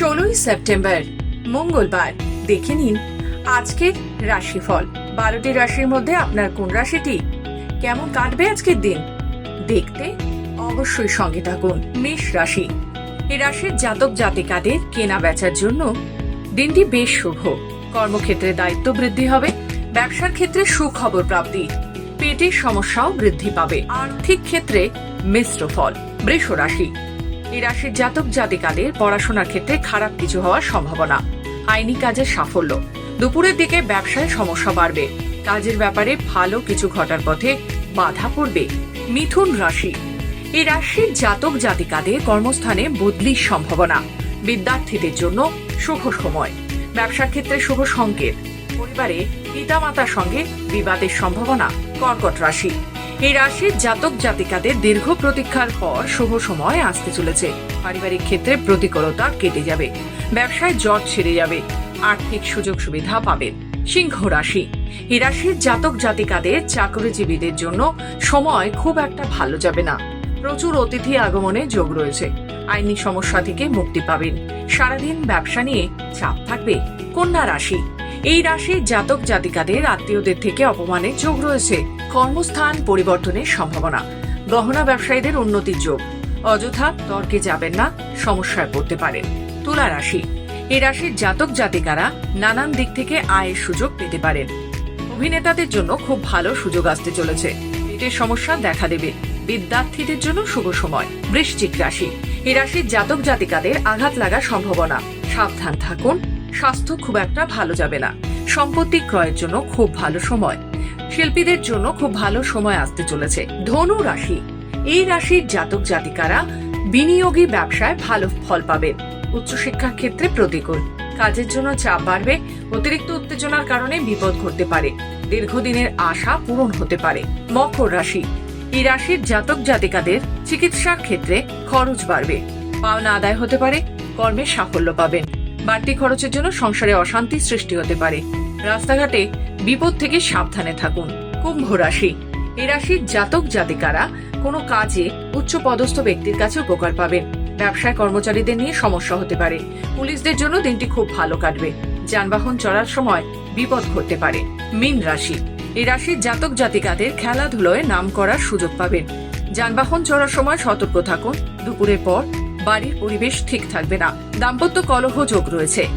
ষোলোই সেপ্টেম্বর, মঙ্গলবার। দেখে নিন আজকের রাশিফল। বারোটি রাশির মধ্যে আপনার কোন রাশিটি কেমন কাটবে আজকের দিন? দেখতে অবশ্যই সঙ্গে থাকুন মেষ রাশি। এই রাশির জাতক জাতিকাদের কেনা বেচার জন্য দিনটি বেশ শুভ। কর্মক্ষেত্রে দায়িত্ব বৃদ্ধি হবে, ব্যবসার ক্ষেত্রে সুখবর প্রাপ্তি, পেটের সমস্যাও বৃদ্ধি পাবে। আর্থিক ক্ষেত্রে মিশ্র ফল, বৃষ রাশি। এই রাশির জাতক জাতিকাদের পড়াশোনার ক্ষেত্রে খারাপ কিছু হওয়ার সম্ভাবনা। আইনি কাজের সাফল্য। দুপুরের দিকে ব্যবসায় সমস্যা বাড়বে। কাজের ব্যাপারে ভালো কিছু ঘটার পথে বাধা পড়বে। মিথুন রাশি। এই রাশির জাতক জাতিকাদের কর্মস্থানে বদলির সম্ভাবনা। বিদ্যার্থীদের জন্য শুভ সময়। ব্যবসার ক্ষেত্রে শুভ সংকেত। পরিবারে পিতামাতার সঙ্গে বিবাদের সম্ভাবনা। কর্কট রাশি। এই রাশির জাতক জাতিকাদের দীর্ঘ প্রতীক্ষার পর শুভ সময় আসতে চলেছে। পারিবারিক ক্ষেত্রে প্রতিকূলতা কেটে যাবে। ব্যবসায় জট ছেড়ে যাবে। আর্থিক সুযোগ সুবিধা পাবেন। সিংহ রাশি। এই রাশির জাতক জাতিকাদের চাকরিজীবীদের জন্য সময় খুব একটা ভালো যাবে না। প্রচুর অতিথি আগমনে যোগ রয়েছে। আইনি সমস্যা থেকে মুক্তি পাবেন। সারাদিন ব্যবসা নিয়ে চাপ থাকবে। কন্যা রাশি। এই রাশির জাতক জাতিকাদের আত্মীয়দের থেকে অপমানের যোগ রয়েছে কর্মস্থান পরিবর্তনের সম্ভাবনা। গহনা ব্যবসায়ীদের উন্নতির যোগ। অযথা তর্কে যাবেন না, সমস্যায় পড়তে পারেন। তুলা রাশি। এই রাশির জাতক জাতিকারা নানান দিক থেকে আয়ের সুযোগ পেতে পারেন। অভিনেতাদের জন্য খুব ভালো সুযোগ আসতে চলেছে। পেটের সমস্যা দেখা দেবে। বিদ্যার্থীদের জন্য শুভ সময়। বৃশ্চিক রাশি। এই রাশির জাতক জাতিকাদের আঘাত লাগার সম্ভাবনা। সাবধান থাকুন স্বাস্থ্য খুব একটা ভালো যাবে না। সম্পত্তি ক্রয়ের জন্য খুব ভালো সময়। শিল্পীদের জন্য খুব ভালো সময় আসতে চলেছে। ধনু রাশি। এই রাশির জাতক জাতিকারা বিনিয়োগী ব্যবসায় ভালো ফল পাবেন উচ্চশিক্ষার ক্ষেত্রে প্রতিকূল। কাজের জন্য চাপ বাড়বে। অতিরিক্ত উত্তেজনার কারণে বিপদ ঘটতে পারে। দীর্ঘদিনের আশা পূরণ হতে পারে। মকর রাশি। এই রাশির জাতক জাতিকাদের চিকিৎসার ক্ষেত্রে খরচ বাড়বে। পাওনা আদায় হতে পারে। কর্মে সাফল্য পাবেন। বাড়তি খরচের জন্য সংসারে অশান্তি সৃষ্টি হতে পারে। রাস্তাঘাটে বিপদ থেকে সাবধানে থাকুন। কুম্ভ রাশি। এই রাশির জাতক জাতিকারা কোনো কাজে উচ্চ পদস্থ ব্যক্তির কাছে উপকার পাবেন। ব্যবসায় কর্মচারীদের নিয়ে সমস্যা হতে পারে। পুলিশদের জন্য দিনটি খুব ভালো কাটবে। যানবাহন চলার সময় বিপদ ঘটতে পারে। মীন রাশি। এই রাশির জাতক জাতিকাদের খেলাধুলোয় নাম করার সুযোগ পাবেন। যানবাহন চলার সময় সতর্ক থাকুন। দুপুরের পর বাড়ির পরিবেশ ঠিক থাকবে না। দাম্পত্য কলহ যোগ রয়েছে।